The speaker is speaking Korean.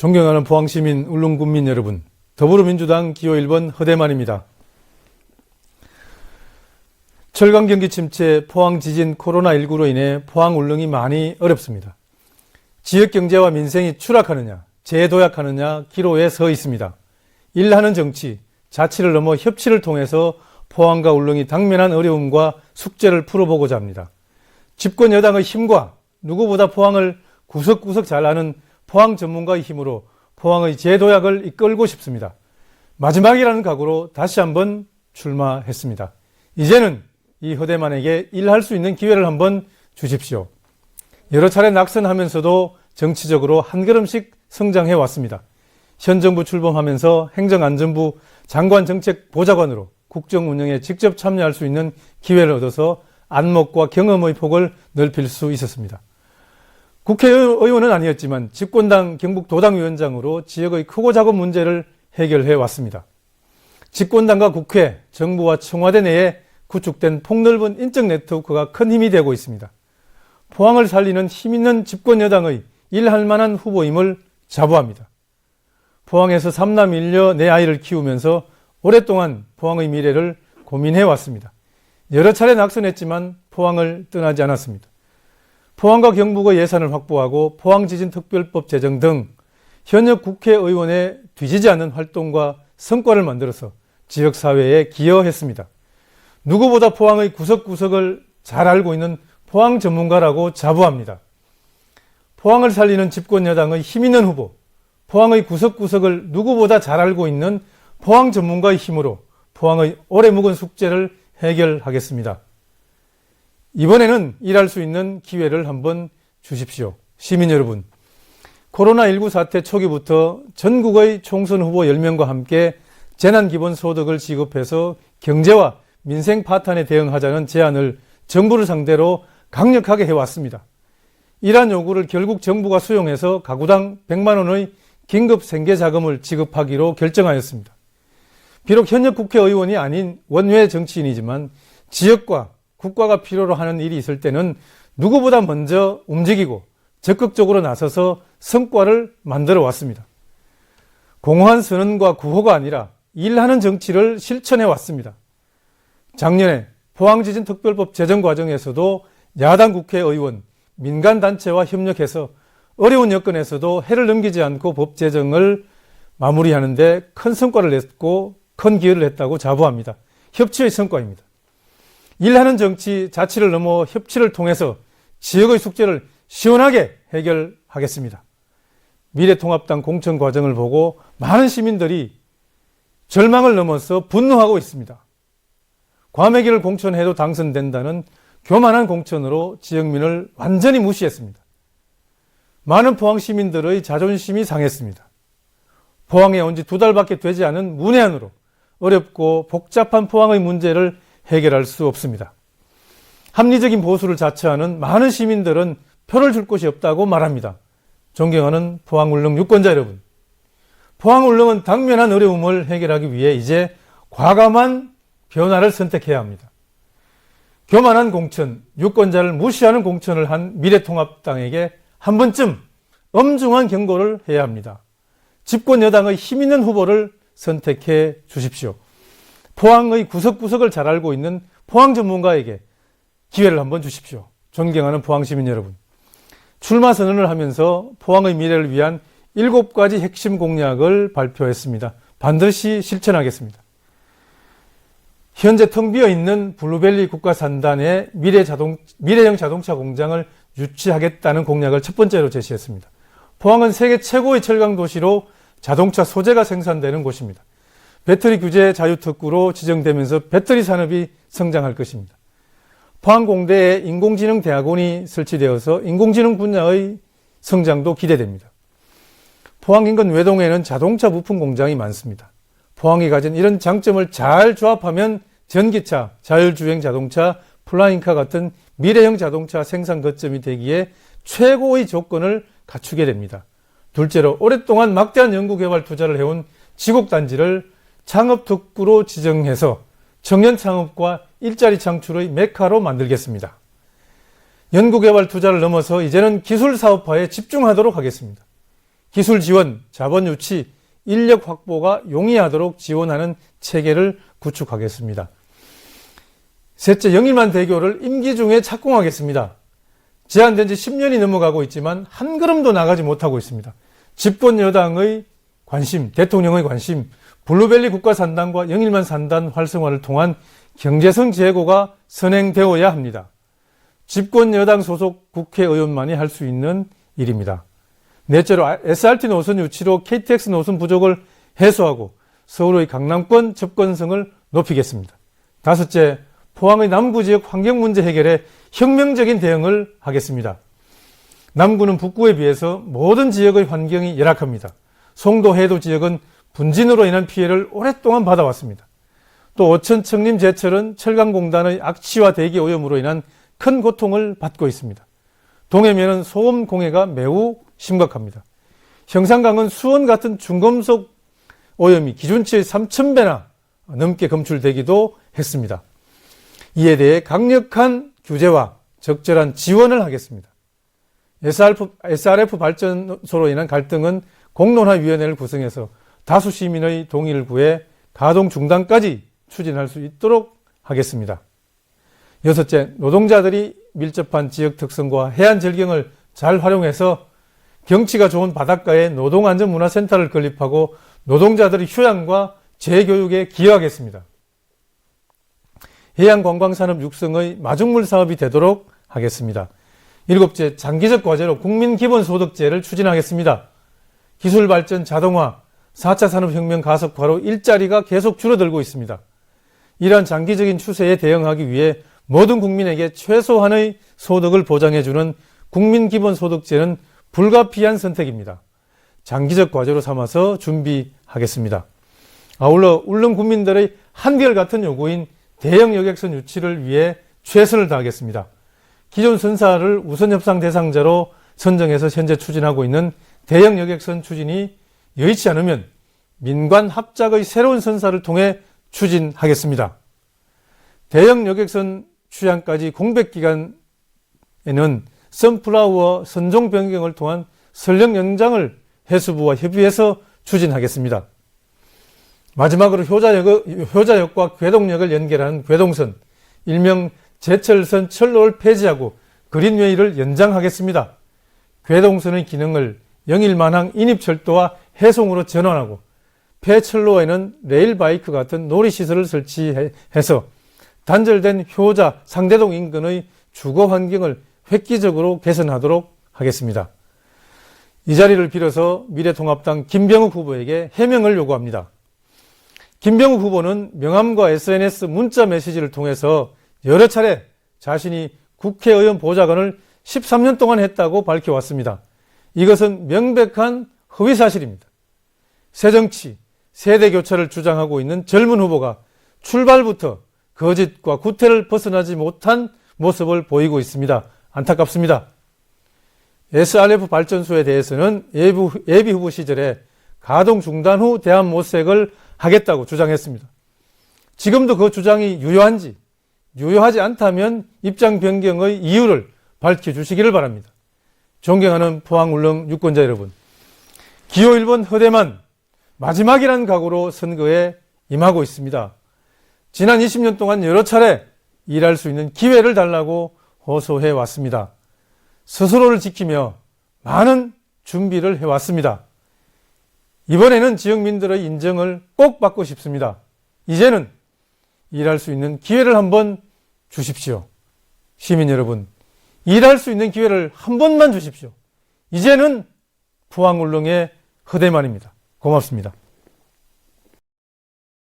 존경하는 포항시민 울릉군민 여러분, 더불어민주당 기호 1번 허대만입니다. 철강 경기 침체, 포항 지진, 코로나19로 인해 포항 울릉이 많이 어렵습니다. 지역 경제와 민생이 추락하느냐, 재도약하느냐 기로에 서 있습니다. 일하는 정치, 자치를 넘어 협치를 통해서 포항과 울릉이 당면한 어려움과 숙제를 풀어보고자 합니다. 집권 여당의 힘과 누구보다 포항을 구석구석 잘 아는 포항 전문가의 힘으로 포항의 재도약을 이끌고 싶습니다. 마지막이라는 각오로 다시 한번 출마했습니다. 이제는 이 허대만에게 일할 수 있는 기회를 한번 주십시오. 여러 차례 낙선하면서도 정치적으로 한 걸음씩 성장해 왔습니다. 현 정부 출범하면서 행정안전부 장관 정책 보좌관으로 국정 운영에 직접 참여할 수 있는 기회를 얻어서 안목과 경험의 폭을 넓힐 수 있었습니다. 국회의원은 아니었지만 집권당 경북 도당위원장으로 지역의 크고 작은 문제를 해결해 왔습니다. 집권당과 국회, 정부와 청와대 내에 구축된 폭넓은 인적 네트워크가 큰 힘이 되고 있습니다. 포항을 살리는 힘있는 집권 여당의 일할 만한 후보임을 자부합니다. 포항에서 삼남 일녀 내 아이를 키우면서 오랫동안 포항의 미래를 고민해 왔습니다. 여러 차례 낙선했지만 포항을 떠나지 않았습니다. 포항과 경북의 예산을 확보하고 포항지진특별법 제정 등 현역 국회의원에 뒤지지 않는 활동과 성과를 만들어서 지역사회에 기여했습니다. 누구보다 포항의 구석구석을 잘 알고 있는 포항 전문가라고 자부합니다. 포항을 살리는 집권 여당의 힘있는 후보, 포항의 구석구석을 누구보다 잘 알고 있는 포항 전문가의 힘으로 포항의 오래 묵은 숙제를 해결하겠습니다. 이번에는 일할 수 있는 기회를 한번 주십시오. 시민 여러분, 코로나19 사태 초기부터 전국의 총선 후보 10명과 함께 재난기본소득을 지급해서 경제와 민생 파탄에 대응하자는 제안을 정부를 상대로 강력하게 해왔습니다. 이러한 요구를 결국 정부가 수용해서 가구당 100만 원의 긴급 생계 자금을 지급하기로 결정하였습니다. 비록 현역 국회의원이 아닌 원외 정치인이지만 지역과 국가가 필요로 하는 일이 있을 때는 누구보다 먼저 움직이고 적극적으로 나서서 성과를 만들어 왔습니다. 공허한 선언과 구호가 아니라 일하는 정치를 실천해 왔습니다. 작년에 포항지진 특별법 제정 과정에서도 야당 국회의원, 민간단체와 협력해서 어려운 여건에서도 해를 넘기지 않고 법 제정을 마무리하는데 큰 성과를 냈고 큰 기여를 했다고 자부합니다. 협치의 성과입니다. 일하는 정치 자치를 넘어 협치를 통해서 지역의 숙제를 시원하게 해결하겠습니다. 미래통합당 공천 과정을 보고 많은 시민들이 절망을 넘어서 분노하고 있습니다. 과메기를 공천해도 당선된다는 교만한 공천으로 지역민을 완전히 무시했습니다. 많은 포항 시민들의 자존심이 상했습니다. 포항에 온 지 두 달밖에 되지 않은 문해안으로 어렵고 복잡한 포항의 문제를 해결할 수 없습니다. 합리적인 보수를 자처하는 많은 시민들은 표를 줄 곳이 없다고 말합니다. 존경하는 포항울릉 유권자 여러분. 포항울릉은 당면한 어려움을 해결하기 위해 이제 과감한 변화를 선택해야 합니다. 교만한 공천, 유권자를 무시하는 공천을 한 미래통합당에게 한 번쯤 엄중한 경고를 해야 합니다. 집권 여당의 힘 있는 후보를 선택해 주십시오. 포항의 구석구석을 잘 알고 있는 포항 전문가에게 기회를 한번 주십시오. 존경하는 포항 시민 여러분. 출마 선언을 하면서 포항의 미래를 위한 일곱 가지 핵심 공약을 발표했습니다. 반드시 실천하겠습니다. 현재 텅 비어 있는 블루벨리 국가산단의 미래 자동, 미래형 자동차 공장을 유치하겠다는 공약을 첫 번째로 제시했습니다. 포항은 세계 최고의 철강 도시로 자동차 소재가 생산되는 곳입니다. 배터리 규제 자유특구로 지정되면서 배터리 산업이 성장할 것입니다. 포항공대에 인공지능 대학원이 설치되어서 인공지능 분야의 성장도 기대됩니다. 포항 인근 외동에는 자동차 부품 공장이 많습니다. 포항이 가진 이런 장점을 잘 조합하면 전기차, 자율주행 자동차, 플라잉카 같은 미래형 자동차 생산 거점이 되기에 최고의 조건을 갖추게 됩니다. 둘째로 오랫동안 막대한 연구개발 투자를 해온 지곡단지를 창업 특구로 지정해서 청년 창업과 일자리 창출의 메카로 만들겠습니다. 연구개발 투자를 넘어서 이제는 기술 사업화에 집중하도록 하겠습니다. 기술 지원, 자본 유치, 인력 확보가 용이하도록 지원하는 체계를 구축하겠습니다. 셋째, 영일만 대교를 임기 중에 착공하겠습니다. 제한된 지 10년이 넘어가고 있지만 한 걸음도 나가지 못하고 있습니다. 집권 여당의 관심, 대통령의 관심, 블루벨리 국가산단과 영일만 산단 활성화를 통한 경제성 제고가 선행되어야 합니다. 집권 여당 소속 국회의원만이 할 수 있는 일입니다. 넷째로 SRT 노선 유치로 KTX 노선 부족을 해소하고 서울의 강남권 접근성을 높이겠습니다. 다섯째, 포항의 남구 지역 환경 문제 해결에 혁명적인 대응을 하겠습니다. 남구는 북구에 비해서 모든 지역의 환경이 열악합니다. 송도 해도 지역은 분진으로 인한 피해를 오랫동안 받아왔습니다. 또 오천 청림 제철은 철강공단의 악취와 대기 오염으로 인한 큰 고통을 받고 있습니다. 동해면은 소음 공해가 매우 심각합니다. 형산강은 수원 같은 중금속 오염이 기준치의 3,000배나 넘게 검출되기도 했습니다. 이에 대해 강력한 규제와 적절한 지원을 하겠습니다. SRF, SRF 발전소로 인한 갈등은 공론화위원회를 구성해서 다수 시민의 동의를 구해 가동 중단까지 추진할 수 있도록 하겠습니다. 여섯째, 노동자들이 밀접한 지역 특성과 해안 절경을 잘 활용해서 경치가 좋은 바닷가에 노동안전문화센터를 건립하고 노동자들의 휴양과 재교육에 기여하겠습니다. 해양관광산업 육성의 마중물 사업이 되도록 하겠습니다. 일곱째, 장기적 과제로 국민기본소득제를 추진하겠습니다. 기술 발전, 자동화, 4차 산업혁명 가속화로 일자리가 계속 줄어들고 있습니다. 이러한 장기적인 추세에 대응하기 위해 모든 국민에게 최소한의 소득을 보장해주는 국민기본소득제는 불가피한 선택입니다. 장기적 과제로 삼아서 준비하겠습니다. 아울러 울릉 국민들의 한결같은 요구인 대형 여객선 유치를 위해 최선을 다하겠습니다. 기존 선사를 우선 협상 대상자로 선정해서 현재 추진하고 있는 대형 여객선 추진이 여의치 않으면 민관 합작의 새로운 선사를 통해 추진하겠습니다. 대형 여객선 취향까지 공백 기간에는 선플라워 선종 변경을 통한 설령 연장을 해수부와 협의해서 추진하겠습니다. 마지막으로 효자역, 효자역과 괴동역을 연결하는 괴동선, 일명 제철선 철로를 폐지하고 그린웨이를 연장하겠습니다. 괴동선의 기능을 영일만항 인입철도와 해송으로 전환하고 폐철로에는 레일바이크 같은 놀이시설을 설치해서 단절된 효자 상대동 인근의 주거 환경을 획기적으로 개선하도록 하겠습니다. 이 자리를 빌어서 미래통합당 김병욱 후보에게 해명을 요구합니다. 김병욱 후보는 명함과 SNS 문자 메시지를 통해서 여러 차례 자신이 국회의원 보좌관을 13년 동안 했다고 밝혀왔습니다. 이것은 명백한 허위 사실입니다. 새정치, 세대 교체를 주장하고 있는 젊은 후보가 출발부터 거짓과 구태를 벗어나지 못한 모습을 보이고 있습니다. 안타깝습니다. SRF 발전소에 대해서는 예비 후보 시절에 가동 중단 후 대안 모색을 하겠다고 주장했습니다. 지금도 그 주장이 유효한지, 유효하지 않다면 입장 변경의 이유를 밝혀 주시기를 바랍니다. 존경하는 포항 울릉 유권자 여러분, 기호 1번 허대만 마지막이란 각오로 선거에 임하고 있습니다. 지난 20년 동안 여러 차례 일할 수 있는 기회를 달라고 호소해 왔습니다. 스스로를 지키며 많은 준비를 해왔습니다. 이번에는 지역민들의 인정을 꼭 받고 싶습니다. 이제는 일할 수 있는 기회를 한번 주십시오. 시민 여러분, 일할 수 있는 기회를 한 번만 주십시오. 이제는 부항울릉의 허대만입니다. 고맙습니다.